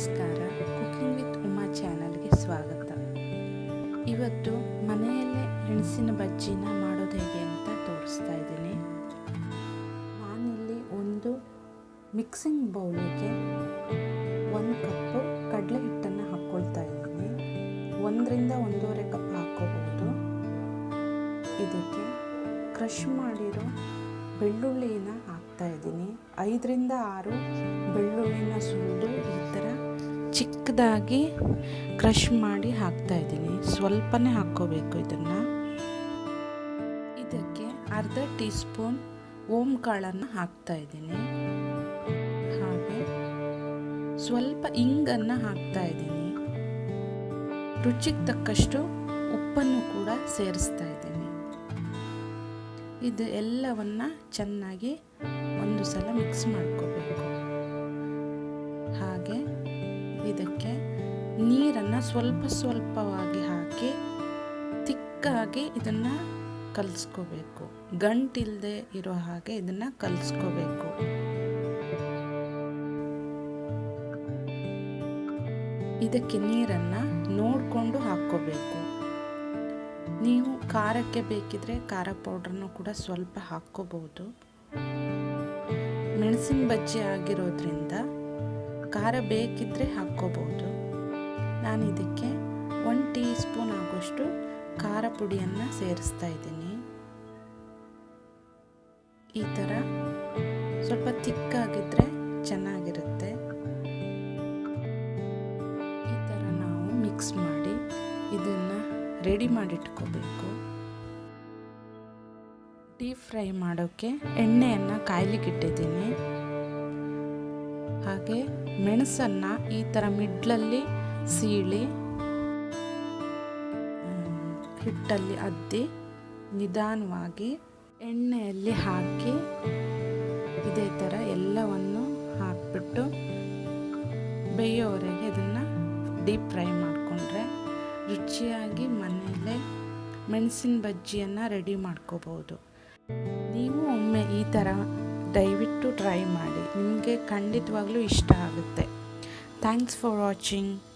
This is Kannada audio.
ನಮಸ್ಕಾರ. ಕುಕಿಂಗ್ ವಿತ್ ಉಮಾ ಚಾನಲ್ಗೆ ಸ್ವಾಗತ. ಇವತ್ತು ಮನೆಯಲ್ಲೇ ಮೆಣಸಿನ ಬಜ್ಜಿನ ಮಾಡೋದು ಹೇಗೆ ಅಂತ ತೋರಿಸ್ತಾ ಇದ್ದೀನಿ. ನಾನಿಲ್ಲಿ ಒಂದು ಮಿಕ್ಸಿಂಗ್ ಬೌಲಿಗೆ ಒಂದು ಕಪ್ಪು ಕಡಲೆ ಹಿಟ್ಟನ್ನು ಹಾಕ್ಕೊಳ್ತಾ ಇದ್ದೀನಿ. ಒಂದರಿಂದ ಒಂದೂವರೆ ಕಪ್ ಹಾಕ್ಕೋಬಹುದು ಇದಕ್ಕೆ ಕ್ರಷ್ ಮಾಡಿರೋ ಬೆಳ್ಳುಳ್ಳಿನ ಹಾಕ್ತಾ ಇದ್ದೀನಿ. ಐದರಿಂದ ಆರು ಬೆಳ್ಳುಳ್ಳಿನ ಸುಲಿದು ಈ ಥರ ಚಿಕ್ಕದಾಗಿ ಕ್ರಷ್ ಮಾಡಿ ಹಾಕ್ತಾ ಇದ್ದೀನಿ. ಸ್ವಲ್ಪನೇ ಹಾಕ್ಕೋಬೇಕು ಇದನ್ನು. ಇದಕ್ಕೆ ಅರ್ಧ ಟೀ ಸ್ಪೂನ್ ಓಂ ಕಾಳನ್ನು ಹಾಕ್ತಾ ಇದ್ದೀನಿ. ಹಾಗೆ ಸ್ವಲ್ಪ ಇಂಗನ್ನು ಹಾಕ್ತಾ ಇದ್ದೀನಿ. ರುಚಿಗೆ ತಕ್ಕಷ್ಟು ಉಪ್ಪನ್ನು ಕೂಡ ಸೇರಿಸ್ತಾ ಇದ್ದೀನಿ. ಇದು ಎಲ್ಲವನ್ನು ಚೆನ್ನಾಗಿ ಒಂದು ಸಲ ಮಿಕ್ಸ್ ಮಾಡ್ಕೋಬೇಕು. ಹಾಗೆ ಇದಕ್ಕೆ ನೀರನ್ನು ಸ್ವಲ್ಪ ಸ್ವಲ್ಪವಾಗಿ ಹಾಕಿ ತಿಕ್ಕಾಗಿ ಇದನ್ನು ಕಲಿಸ್ಕೋಬೇಕು. ಗಂಟಿಲ್ಲದೆ ಇರೋ ಹಾಗೆ ಇದನ್ನು ಕಲಿಸ್ಕೋಬೇಕು. ಇದಕ್ಕೆ ನೀರನ್ನು ನೋಡಿಕೊಂಡು ಹಾಕ್ಕೋಬೇಕು. ನೀವು ಖಾರಕ್ಕೆ ಬೇಕಿದ್ರೆ ಖಾರ ಪೌಡ್ರನ್ನು ಕೂಡ ಸ್ವಲ್ಪ ಹಾಕ್ಕೋಬಹುದು. ಮೆಣಸಿನ ಬಜ್ಜಿ ಆಗಿರೋದ್ರಿಂದ ಖಾರ ಬೇಕಿದ್ರೆ ಹಾಕ್ಕೋಬಹುದು ನಾನು ಇದಕ್ಕೆ ಒನ್ ಟೀ ಸ್ಪೂನ್ ಆಗೋಷ್ಟು ಖಾರ ಪುಡಿಯನ್ನು ಸೇರಿಸ್ತಾ ಇದ್ದೀನಿ. ಈ ಥರ ಸ್ವಲ್ಪ ತಿಕ್ಕಾಗಿದ್ದರೆ ಚೆನ್ನಾಗಿರುತ್ತೆ. ಈ ಥರ ನಾವು ಮಿಕ್ಸ್ ಮಾಡಿ ಇದನ್ನು ರೆಡಿ ಮಾಡಿಟ್ಕೋಬೇಕು. ಡೀಪ್ ಫ್ರೈ ಮಾಡೋಕ್ಕೆ ಎಣ್ಣೆಯನ್ನು ಕಾಯ್ಲಿಕ್ಕೆ ಇಟ್ಟಿದ್ದೀನಿ. ಹಾಗೆ ಮೆಣಸನ್ನು ಈ ಥರ ಮಿಡ್ಲಲ್ಲಿ ಸೀಳಿ ಹಿಟ್ಟಲ್ಲಿ ಅದ್ದಿ ನಿಧಾನವಾಗಿ ಎಣ್ಣೆಯಲ್ಲಿ ಹಾಕಿ ಇದೇ ಥರ ಎಲ್ಲವನ್ನು ಹಾಕಿಬಿಟ್ಟು ಬೇಯೋವರೆಗೆ ಇದನ್ನು ಡೀಪ್ ಫ್ರೈ ಮಾಡಿಕೊಂಡ್ರೆ ರುಚಿಯಾಗಿ ಮನೆಯಲ್ಲೇ ಮೆಣಸಿನ ಬಜ್ಜಿಯನ್ನು ರೆಡಿ ಮಾಡ್ಕೋಬೋದು. ನೀವು ಒಮ್ಮೆ ಈ ಥರ ದಯವಿಟ್ಟು ಟ್ರೈ ಮಾಡಿ. ನಿಮಗೆ ಖಂಡಿತವಾಗ್ಲೂ ಇಷ್ಟ ಆಗುತ್ತೆ. Thanks for watching.